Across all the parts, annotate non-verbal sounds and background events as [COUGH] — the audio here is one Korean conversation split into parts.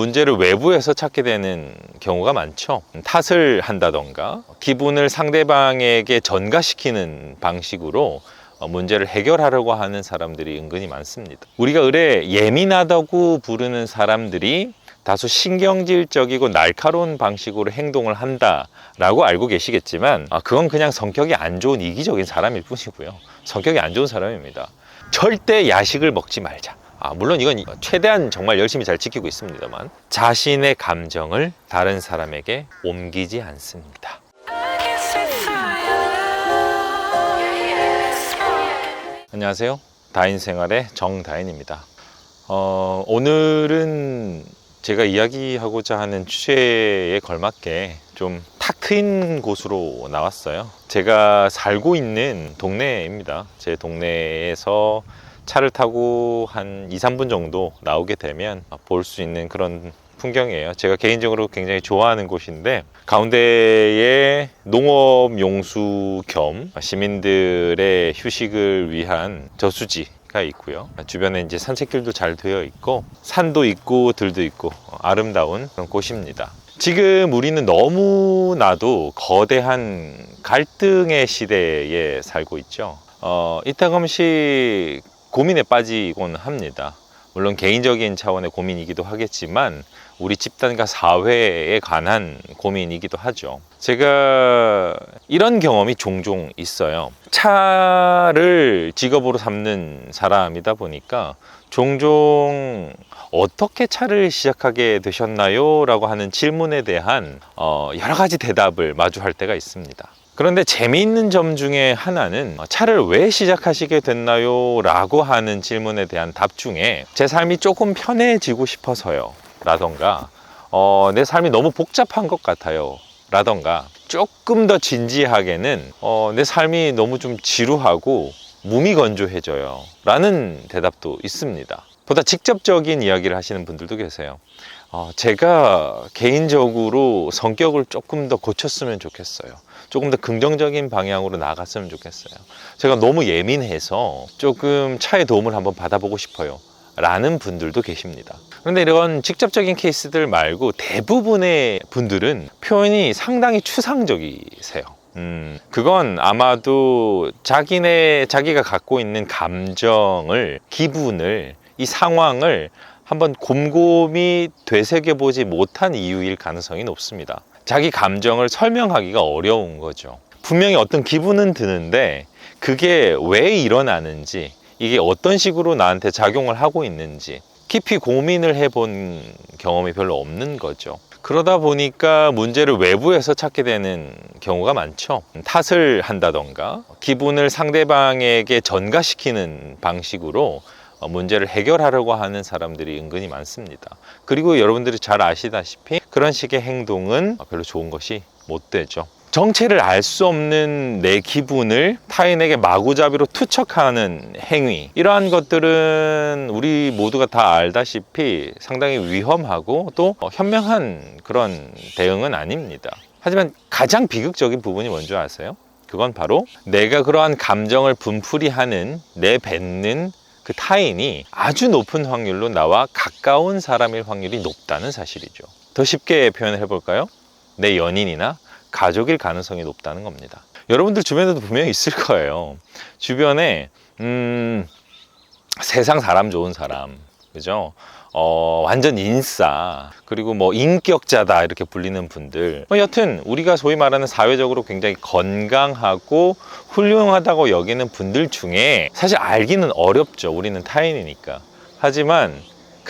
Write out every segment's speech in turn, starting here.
문제를 외부에서 찾게 되는 경우가 많죠. 탓을 한다던가 기분을 상대방에게 전가시키는 방식으로 어, 문제를 해결하려고 하는 사람들이 은근히 많습니다. 우리가 의뢰 예민하다고 부르는 사람들이 다소 신경질적이고 날카로운 방식으로 행동을 한다라고 알고 계시겠지만 아, 그건 그냥 성격이 안 좋은 이기적인 사람일 뿐이고요. 성격이 안 좋은 사람입니다. 절대 야식을 먹지 말자. 아, 물론 이건 최대한 정말 열심히 잘 지키고 있습니다만 자신의 감정을 다른 사람에게 옮기지 않습니다. 안녕하세요. 다인 생활의 정다인입니다. 어, 오늘은 제가 이야기하고자 하는 주제에 걸맞게 좀 탁 트인 곳으로 나왔어요. 제가 살고 있는 동네입니다. 제 동네에서 차를 타고 한 2, 3분 정도 나오게 되면 볼 수 있는 그런 풍경이에요. 제가 개인적으로 굉장히 좋아하는 곳인데 가운데에 농업 용수 겸 시민들의 휴식을 위한 저수지 가 있고요. 주변에 이제 산책길도 잘 되어 있고 산도 있고 들도 있고 아름다운 그런 곳입니다. 지금 우리는 너무나도 거대한 갈등의 시대에 살고 있죠. 어, 이따금씩 고민에 빠지곤 합니다. 물론 개인적인 차원의 고민이기도 하겠지만 우리 집단과 사회에 관한 고민이기도 하죠. 제가 이런 경험이 종종 있어요. 차를 직업으로 삼는 사람이다 보니까 종종 어떻게 차를 시작하게 되셨나요? 라고 하는 질문에 대한 어, 여러 가지 대답을 마주할 때가 있습니다. 그런데 재미있는 점 중에 하나는 차를 왜 시작하시게 됐나요? 라고 하는 질문에 대한 답 중에 제 삶이 조금 편해지고 싶어서요. 라던가, 어, 내 삶이 너무 복잡한 것 같아요. 라던가, 조금 더 진지하게는, 어, 내 삶이 너무 좀 지루하고 무미건조해져요. 라는 대답도 있습니다. 보다 직접적인 이야기를 하시는 분들도 계세요. 어, 제가 개인적으로 성격을 조금 더 고쳤으면 좋겠어요. 조금 더 긍정적인 방향으로 나갔으면 좋겠어요. 제가 너무 예민해서 조금 차의 도움을 한번 받아보고 싶어요. 라는 분들도 계십니다. 그런데 이런 직접적인 케이스들 말고 대부분의 분들은 표현이 상당히 추상적이세요. 음, 그건 아마도 자기네, 자기가 갖고 있는 감정을, 기분을, 이 상황을 한번 곰곰이 되새겨보지 못한 이유일 가능성이 높습니다. 자기 감정을 설명하기가 어려운 거죠. 분명히 어떤 기분은 드는데 그게 왜 일어나는지 이게 어떤 식으로 나한테 작용을 하고 있는지 깊이 고민을 해본 경험이 별로 없는 거죠. 그러다 보니까 문제를 외부에서 찾게 되는 경우가 많죠. 탓을 한다던가 기분을 상대방에게 전가시키는 방식으로 어, 문제를 해결하려고 하는 사람들이 은근히 많습니다. 그리고 여러분들이 잘 아시다시피 그런 식의 행동은 별로 좋은 것이 못 되죠. 정체를 알 수 없는 내 기분을 타인에게 마구잡이로 투척하는 행위 이러한 것들은 우리 모두가 다 알다시피 상당히 위험하고 또 현명한 그런 대응은 아닙니다. 하지만 가장 비극적인 부분이 뭔지 아세요? 그건 바로 내가 그러한 감정을 분풀이하는 내뱉는 그 타인이 아주 높은 확률로 나와 가까운 사람일 확률이 높다는 사실이죠. 더 쉽게 표현을 해볼까요? 내 연인이나 가족일 가능성이 높다는 겁니다. 여러분들 주변에도 분명히 있을 거예요. 주변에 음, 세상 사람 좋은 사람, 그죠? 어, 완전 인싸, 그리고 뭐 인격자다 이렇게 불리는 분들. 뭐 여튼 우리가 소위 말하는 사회적으로 굉장히 건강하고 훌륭하다고 여기는 분들 중에 사실 알기는 어렵죠. 우리는 타인이니까. 하지만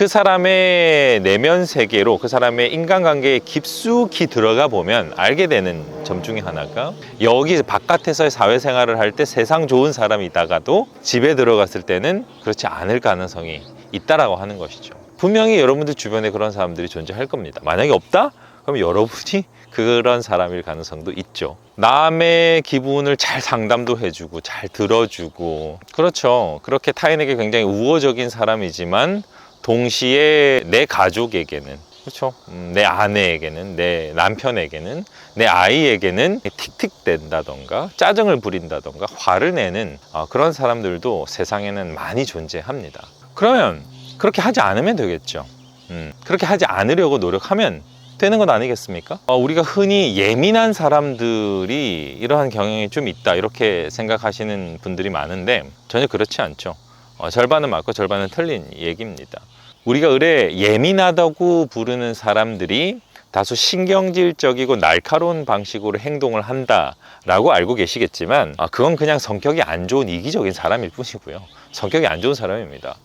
그 사람의 내면 세계로 그 사람의 인간관계에 깊숙이 들어가 보면 알게 되는 점 중에 하나가 여기 바깥에서의 사회생활을 할 때 세상 좋은 사람이다가도 집에 들어갔을 때는 그렇지 않을 가능성이 있다라고 하는 것이죠. 분명히 여러분들 주변에 그런 사람들이 존재할 겁니다. 만약에 없다? 그럼 여러분이 그런 사람일 가능성도 있죠. 남의 기분을 잘 상담도 해주고 잘 들어주고 그렇죠. 그렇게 타인에게 굉장히 우호적인 사람이지만 동시에 내 가족에게는 그렇죠. 음, 내 아내에게는 내 남편에게는 내 아이에게는 틱틱댄다던가 짜증을 부린다던가 화를 내는 어, 그런 사람들도 세상에는 많이 존재합니다. 그러면 그렇게 하지 않으면 되겠죠. 음, 그렇게 하지 않으려고 노력하면 되는 것 아니겠습니까? 어, 우리가 흔히 예민한 사람들이 이러한 경향이 좀 있다 이렇게 생각하시는 분들이 많은데 전혀 그렇지 않죠. 어, 절반은 맞고 절반은 틀린 얘기입니다. 우리가 의뢰 예민하다고 부르는 사람들이 다소 신경질적이고 날카로운 방식으로 행동을 한다라고 알고 계시겠지만 아, 그건 그냥 성격이 안 좋은 이기적인 사람일 뿐이고요. 성격이 안 좋은 사람입니다.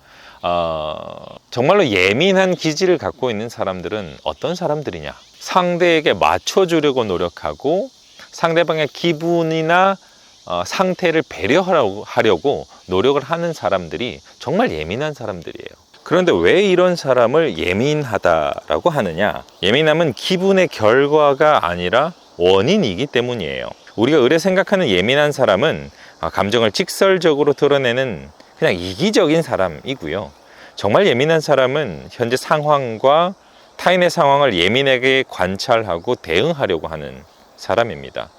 어, 정말로 예민한 기질을 갖고 있는 사람들은 어떤 사람들이냐? 상대에게 맞춰주려고 노력하고 상대방의 기분이나 어, 상태를 배려하려고 하려고 노력을 하는 사람들이 정말 예민한 사람들이에요. 그런데 왜 이런 사람을 예민하다라고 하느냐? 예민함은 기분의 결과가 아니라 원인이기 때문이에요. 우리가 의뢰 생각하는 예민한 사람은 아, 감정을 직설적으로 드러내는 그냥 이기적인 사람이고요. 정말 예민한 사람은 현재 상황과 타인의 상황을 예민하게 관찰하고 대응하려고 하는 사람입니다.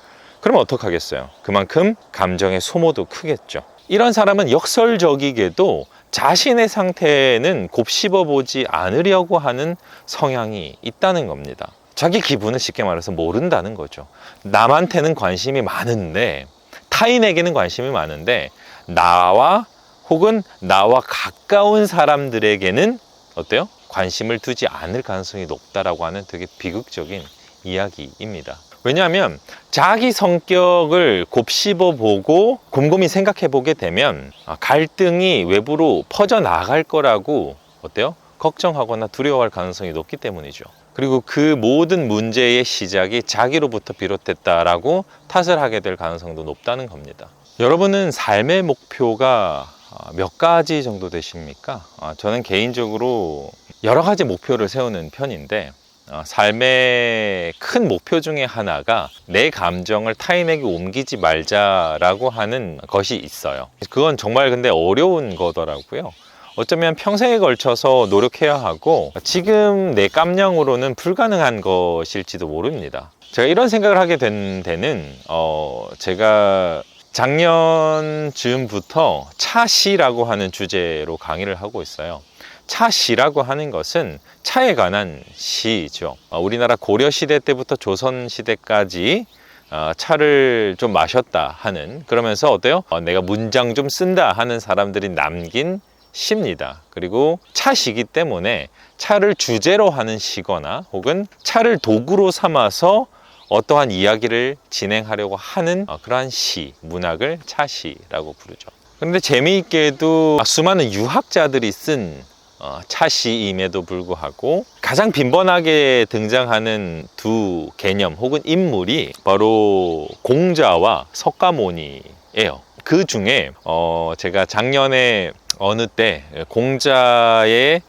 그럼 어떡하겠어요? 그만큼 감정의 소모도 크겠죠. 이런 사람은 역설적이게도 자신의 상태는 곱씹어 보지 않으려고 하는 성향이 있다는 겁니다. 자기 기분을 쉽게 말해서 모른다는 거죠. 남한테는 관심이 많은데, 타인에게는 관심이 많은데, 나와 혹은 나와 가까운 사람들에게는 어때요? 관심을 두지 않을 가능성이 높다라고 하는 되게 비극적인 이야기입니다. 왜냐하면 자기 성격을 곱씹어 보고 곰곰이 생각해 보게 되면 아, 갈등이 외부로 퍼져 나갈 거라고 어때요? 걱정하거나 두려워할 가능성이 높기 때문이죠. 그리고 그 모든 문제의 시작이 자기로부터 비롯됐다라고 탓을 하게 될 가능성도 높다는 겁니다. 여러분은 삶의 목표가 아, 몇 가지 정도 되십니까? 아, 저는 개인적으로 여러 가지 목표를 세우는 편인데 어, 삶의 큰 목표 중에 하나가 내 감정을 타인에게 옮기지 말자라고 하는 것이 있어요. 그건 정말 근데 어려운 거더라고요. 어쩌면 평생에 걸쳐서 노력해야 하고 지금 내 깜냥으로는 불가능한 것일지도 모릅니다. 제가 이런 생각을 하게 된 데는 어 제가 작년 즈음부터 차시라고 하는 주제로 강의를 하고 있어요. 차시라고 하는 것은 차에 관한 시죠. 어, 우리나라 고려 시대 때부터 조선 시대까지 어, 차를 좀 마셨다 하는 그러면서 어때요? 어, 내가 문장 좀 쓴다 하는 사람들이 남긴 시입니다. 그리고 차시기 때문에 차를 주제로 하는 시거나 혹은 차를 도구로 삼아서 어떠한 이야기를 진행하려고 하는 그러한 시, 문학을 차시라고 부르죠. 그런데 재미있게도 수많은 유학자들이 쓴 어, 차시임에도 불구하고 가장 빈번하게 등장하는 두 개념 혹은 인물이 바로 공자와 석가모니예요. 그 중에 어, 제가 작년에 어느 때 공자의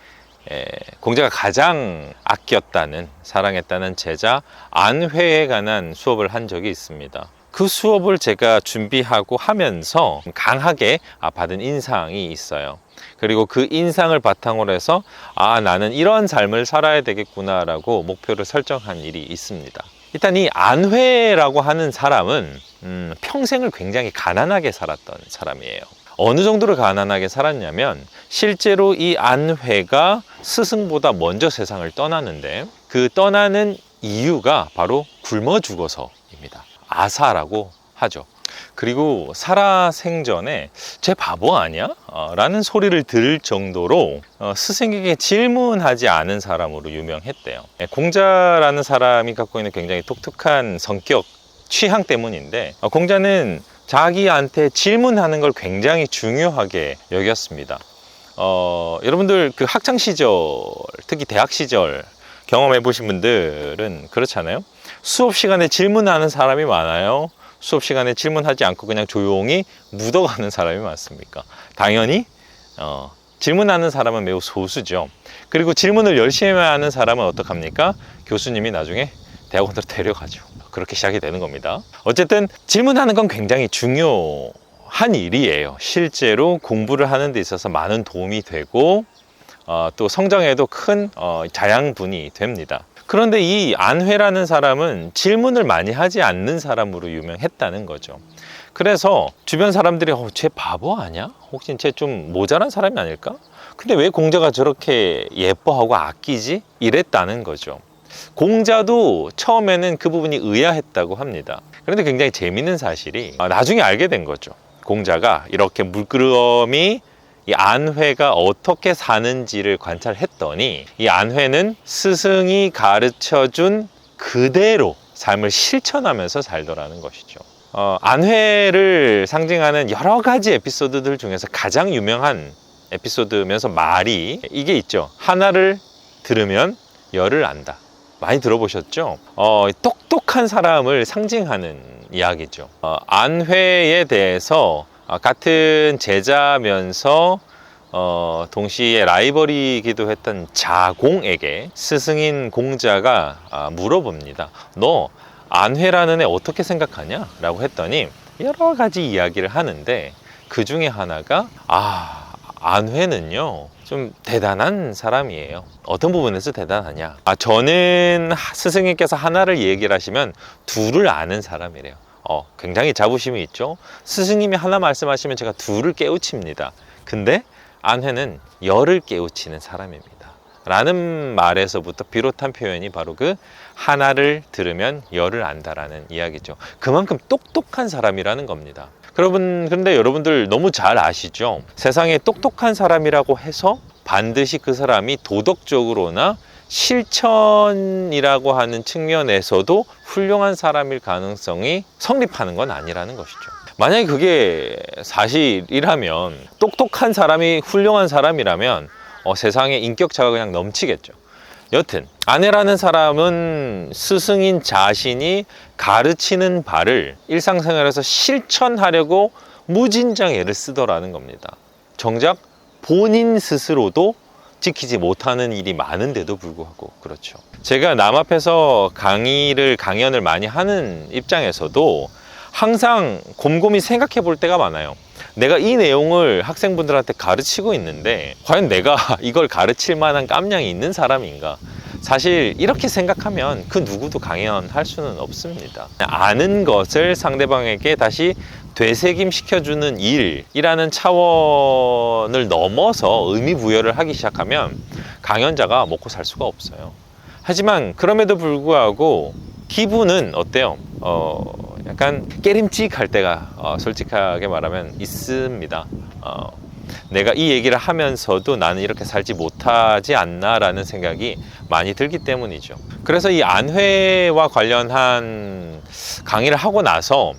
에, 공자가 가장 아꼈다는 사랑했다는 제자 안회에 관한 수업을 한 적이 있습니다. 그 수업을 제가 준비하고 하면서 강하게 아, 받은 인상이 있어요. 그리고 그 인상을 바탕으로 해서 아 나는 이런 삶을 살아야 되겠구나라고 목표를 설정한 일이 있습니다. 일단 이 안회라고 하는 사람은 음, 평생을 굉장히 가난하게 살았던 사람이에요. 어느 정도로 가난하게 살았냐면 실제로 이 안회가 스승보다 먼저 세상을 떠나는데 그 떠나는 이유가 바로 굶어 죽어서입니다. 아사라고 하죠. 그리고 살아생전에 제 바보 아니야? 어, 라는 소리를 들을 정도로 어, 스승에게 질문하지 않은 사람으로 유명했대요. 예, 공자라는 사람이 갖고 있는 굉장히 독특한 성격, 취향 때문인데 어, 공자는 자기한테 질문하는 걸 굉장히 중요하게 여겼습니다. 어, 여러분들 그 학창 시절, 특히 대학 시절 경험해 보신 분들은 그렇잖아요. 수업 시간에 질문하는 사람이 많아요. 수업 시간에 질문하지 않고 그냥 조용히 묻어가는 사람이 많습니까? 당연히 어, 질문하는 사람은 매우 소수죠. 그리고 질문을 열심히 하는 사람은 어떡합니까? 교수님이 나중에 대학원으로 [LAUGHS] 데려가죠. 그렇게 시작이 되는 겁니다. 어쨌든 질문하는 건 굉장히 중요한 일이에요. 실제로 공부를 하는 데 있어서 많은 도움이 되고 어, 또 성장에도 큰 어, 자양분이 됩니다. 그런데 이 안회라는 사람은 질문을 많이 하지 않는 사람으로 유명했다는 거죠. 그래서 주변 사람들이 어, 쟤 바보 아니야? 혹시 쟤 좀 모자란 사람이 아닐까? 근데 왜 공자가 저렇게 예뻐하고 아끼지? 이랬다는 거죠. 공자도 처음에는 그 부분이 의아했다고 합니다. 그런데 굉장히 재밌는 사실이 아, 나중에 알게 된 거죠. 공자가 이렇게 물끄러미 이 안회가 어떻게 사는지를 관찰했더니 이 안회는 스승이 가르쳐 준 그대로 삶을 실천하면서 살더라는 것이죠. 어, 안회를 상징하는 여러 가지 에피소드들 중에서 가장 유명한 에피소드면서 말이 이게 있죠. 하나를 들으면 열을 안다. 많이 들어보셨죠? 어, 똑똑한 사람을 상징하는 이야기죠. 어, 안회에 대해서 아, 같은 제자면서 어, 동시에 라이벌이기도 했던 자공에게 스승인 공자가 아, 물어봅니다. 너 안회라는 애 어떻게 생각하냐? 라고 했더니 여러 가지 이야기를 하는데 그 중에 하나가 아, 안회는요. 좀 대단한 사람이에요. 어떤 부분에서 대단하냐? 아, 저는 하- 스승님께서 하나를 얘기를 하시면 둘을 아는 사람이래요. 어, 굉장히 자부심이 있죠. 스승님이 하나 말씀하시면 제가 둘을 깨우칩니다. 근데 안회는 열을 깨우치는 사람입니다. 라는 말에서부터 비롯한 표현이 바로 그 하나를 들으면 열을 안다라는 이야기죠. 그만큼 똑똑한 사람이라는 겁니다. 여러분, 근데 여러분들 너무 잘 아시죠? 세상에 똑똑한 사람이라고 해서 반드시 그 사람이 도덕적으로나 실천이라고 하는 측면에서도 훌륭한 사람일 가능성이 성립하는 건 아니라는 것이죠. 만약에 그게 사실이라면 똑똑한 사람이 훌륭한 사람이라면 어, 세상에 인격차가 그냥 넘치겠죠. 여튼 아내라는 사람은 스승인 자신이 가르치는 바를 일상생활에서 실천하려고 무진장 애를 쓰더라는 겁니다. 정작 본인 스스로도 지키지 못하는 일이 많은데도 불구하고 그렇죠. 제가 남 앞에서 강의를 강연을 많이 하는 입장에서도 항상 곰곰이 생각해 볼 때가 많아요. 내가 이 내용을 학생분들한테 가르치고 있는데 과연 내가 [LAUGHS] 이걸 가르칠 만한 깜냥이 있는 사람인가? 사실 이렇게 생각하면 그 누구도 강연할 수는 없습니다. 아는 것을 상대방에게 다시 되새김 시켜주는 일이라는 차원을 넘어서 의미 부여를 하기 시작하면 강연자가 먹고 살 수가 없어요. 하지만 그럼에도 불구하고 기분은 어때요? 어, 약간 깨림칙할 때가 어, 솔직하게 말하면 있습니다. 어, 내가 이 얘기를 하면서도 나는 이렇게 살지 못하지 않나라는 생각이 많이 들기 때문이죠. 그래서 이 안회와 관련한 강의를 하고 나서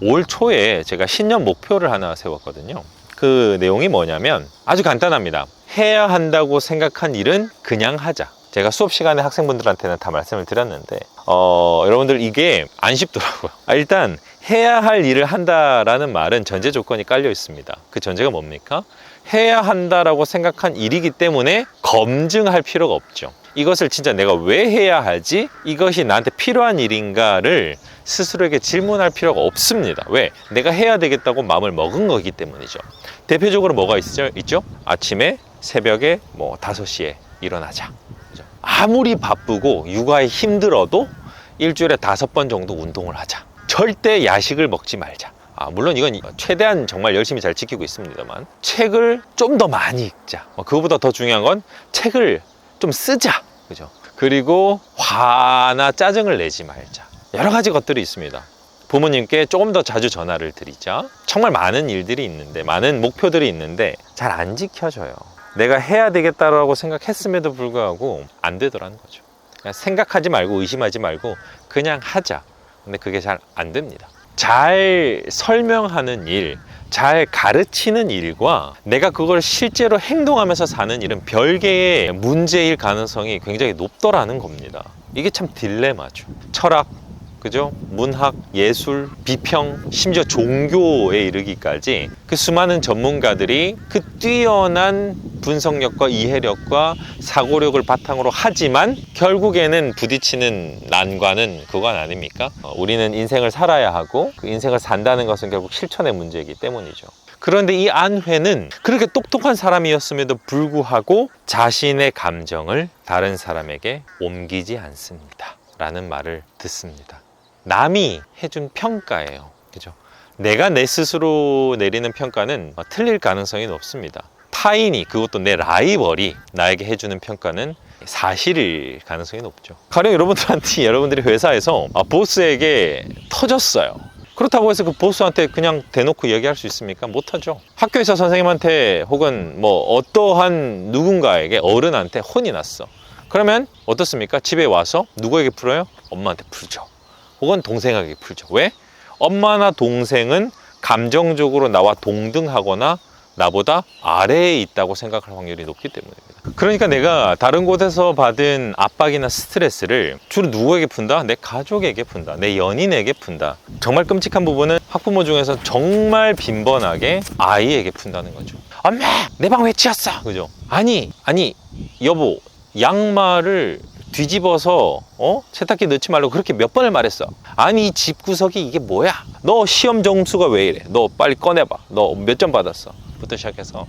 올 초에 제가 신년 목표를 하나 세웠거든요. 그 내용이 뭐냐면 아주 간단합니다. 해야 한다고 생각한 일은 그냥 하자. 제가 수업 시간에 학생분들한테는 다 말씀을 드렸는데 어, 여러분들 이게 안 쉽더라고요. 아, 일단 해야 할 일을 한다라는 말은 전제 조건이 깔려 있습니다. 그 전제가 뭡니까? 해야 한다라고 생각한 일이기 때문에 검증할 필요가 없죠. 이것을 진짜 내가 왜 해야 하지? 이것이 나한테 필요한 일인가를 스스로에게 질문할 필요가 없습니다. 왜? 내가 해야 되겠다고 마음을 먹은 거기 때문이죠. 대표적으로 뭐가 있죠? 있죠? 아침에 새벽에 뭐 5시에 일어나자. 아무리 바쁘고 육아에 힘들어도 일주일에 다섯 번 정도 운동을 하자. 절대 야식을 먹지 말자. 아, 물론 이건 최대한 정말 열심히 잘 지키고 있습니다만 책을 좀 더 많이 읽자. 뭐 그거보다 더 중요한 건 책을 좀 쓰자. 그죠? 그리고 화나 짜증을 내지 말자. 여러 가지 것들이 있습니다. 부모님께 조금 더 자주 전화를 드리자. 정말 많은 일들이 있는데, 많은 목표들이 있는데, 잘 안 지켜져요. 내가 해야 되겠다라고 생각했음에도 불구하고 안 되더라는 거죠. 그냥 생각하지 말고 의심하지 말고 그냥 하자. 근데 그게 잘 안 됩니다. 잘 설명하는 일, 잘 가르치는 일과 내가 그걸 실제로 행동하면서 사는 일은 별개의 문제일 가능성이 굉장히 높더라는 겁니다. 이게 참 딜레마죠. 철학, 그죠? 문학, 예술, 비평, 심지어 종교에 이르기까지 그 수많은 전문가들이 그 뛰어난 분석력과 이해력과 사고력을 바탕으로 하지만 결국에는 부딪히는 난관은 그건 아닙니까? 어, 우리는 인생을 살아야 하고 그 인생을 산다는 것은 결국 실천의 문제이기 때문이죠. 그런데 이 안회는 그렇게 똑똑한 사람이었음에도 불구하고 자신의 감정을 다른 사람에게 옮기지 않습니다. 라는 말을 듣습니다. 남이 해준 평가예요. 그죠? 내가 내 스스로 내리는 평가는 틀릴 가능성이 높습니다. 타인이 그것도 내 라이벌이 나에게 해주는 평가는 사실일 가능성이 높죠. 가령 여러분들한테 [LAUGHS] 여러분들이 회사에서 아, 보스에게 터졌어요. 그렇다고 해서 그 보스한테 그냥 대놓고 얘기할 수 있습니까? 못하죠. 학교에서 선생님한테 혹은 뭐 어떠한 누군가에게 어른한테 혼이 났어. 그러면 어떻습니까? 집에 와서 누구에게 풀어요? 엄마한테 풀죠. 혹은 동생에게 풀죠. 왜? 엄마나 동생은 감정적으로 나와 동등하거나 나보다 아래에 있다고 생각할 확률이 높기 때문입니다. 그러니까 내가 다른 곳에서 받은 압박이나 스트레스를 주로 누구에게 푼다? 내 가족에게 푼다. 내 연인에게 푼다. 정말 끔찍한 부분은 학부모 중에서 정말 빈번하게 아이에게 푼다는 거죠. 엄마! 내 방 왜 치웠어? 그죠? 아니, 아니, 여보, 양말을 뒤집어서 어? 세탁기 넣지 말고 그렇게 몇 번을 말했어. 아니 이 집구석이 이게 뭐야? 너 시험 점수가 왜 이래? 너 빨리 꺼내봐. 너 몇 점 받았어? 부터 시작해서